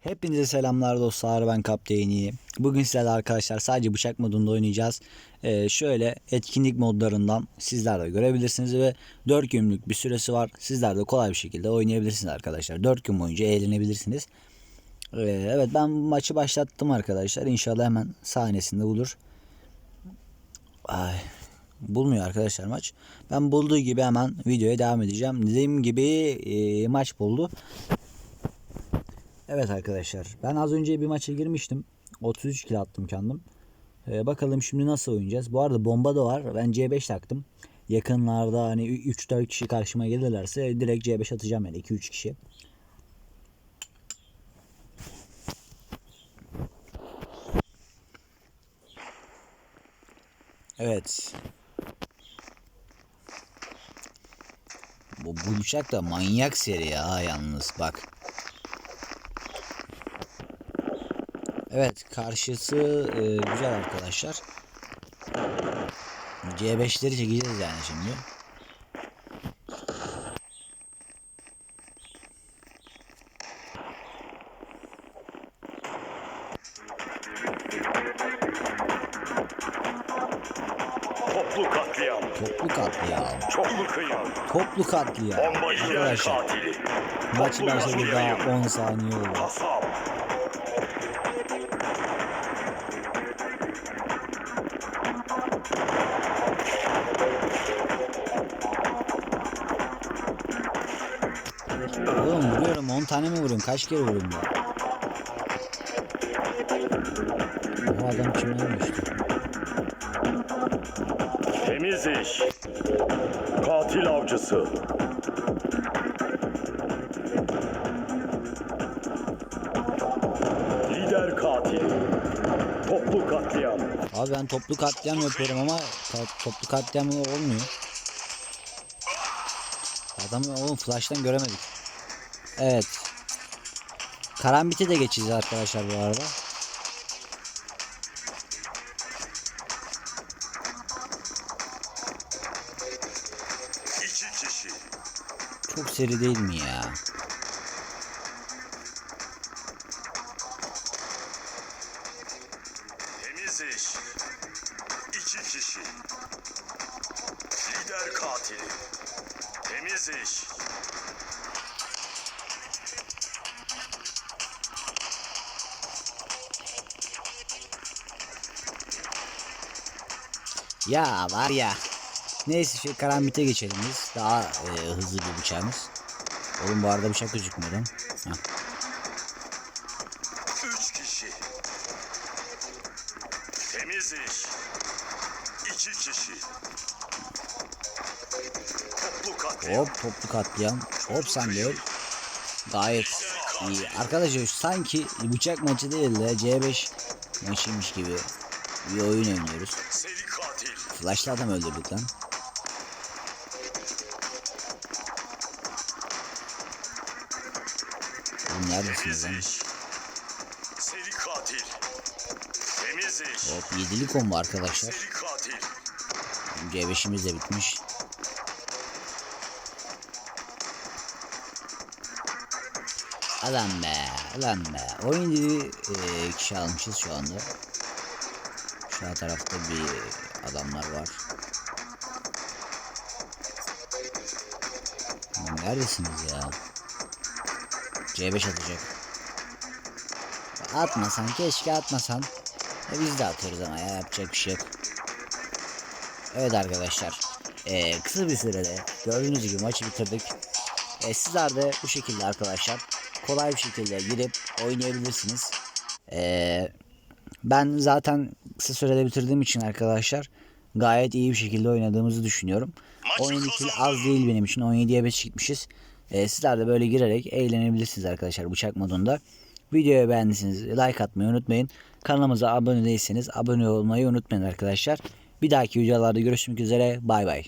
Hepinize selamlar dostlar ben Kapteyni. Bugün sizlerle arkadaşlar sadece bıçak modunda oynayacağız. Ee, şöyle etkinlik modlarından sizler de görebilirsiniz ve 4 günlük bir süresi var. Sizler de kolay bir şekilde oynayabilirsiniz arkadaşlar. 4 gün boyunca eğlenebilirsiniz. Ee, evet ben maçı başlattım arkadaşlar. İnşallah hemen sahnesinde bulur. Ay, bulmuyor arkadaşlar maç. Ben bulduğu gibi hemen videoya devam edeceğim. Dediğim gibi e, maç buldu. Evet arkadaşlar ben az önce bir maça girmiştim. 33 kill attım kendim. Ee, bakalım şimdi nasıl oynayacağız. Bu arada bomba da var. Ben C5 taktım. Yakınlarda hani 3-4 kişi karşıma gelirlerse direkt C5 atacağım yani 2-3 kişi. Evet. Bu, bu bıçak da manyak seri ya yalnız bak. Evet karşısı e, güzel arkadaşlar. C5'leri çekeceğiz yani şimdi. Toplu katliam, Toplu katliam. çoklu kıyam, Toplu katliam. bomba yiyen katili, maç toplu başladı daha 10 saniye oldu. kasap, vuruyorum 10 tane mi vuruyorum? Kaç kere vuruyorum ya? Bu adam kimden düştü? temiz iş, katil avcısı, lider katili, toplu katliam, Abi ben toplu katliam yapıyorum ama toplu katliam olmuyor. Adamı oğlum flash'tan göremedik. Evet. Karambit'e de geçeceğiz arkadaşlar bu arada. Çok seri değil mi ya? temiz iş, iki kişi, lider katili, temiz iş, Ya var ya. Neyse şey karambite geçelim biz. Daha e, hızlı bir bıçağımız. Oğlum bu arada bıçak gözükmüyor lan. Heh. Üç kişi. Temiz iş. İki kişi. Toplu katliam. Hop toplu katliam. Hop sen de. Gayet iyi. Arkadaşlar sanki bıçak maçı değil de C5 maçıymış gibi bir oyun oynuyoruz. Flash'lı adam öldürdük lan. Oğlum neredesiniz lan? Seri katil. Temiz. Hop yedili combo arkadaşlar. Seri katil. C5'imiz de bitmiş. Adam be, adam be. Oyun dedi e, kişi almışız şu anda. Şu tarafta bir adamlar var. Neredesiniz ya? C5 atacak. Atmasan keşke atmasan. E biz de atıyoruz ama ya yapacak bir şey yok. Evet arkadaşlar. eee, kısa bir sürede gördüğünüz gibi maçı bitirdik. Eee, sizler de bu şekilde arkadaşlar kolay bir şekilde girip oynayabilirsiniz. Eee, ben zaten kısa sürede bitirdiğim için arkadaşlar gayet iyi bir şekilde oynadığımızı düşünüyorum. 17 kill az değil benim için. 17'ye 5 gitmişiz. Eee, sizler de böyle girerek eğlenebilirsiniz arkadaşlar bıçak modunda. Videoyu beğendiyseniz like atmayı unutmayın. Kanalımıza abone değilseniz abone olmayı unutmayın arkadaşlar. Bir dahaki videolarda görüşmek üzere. Bay bay.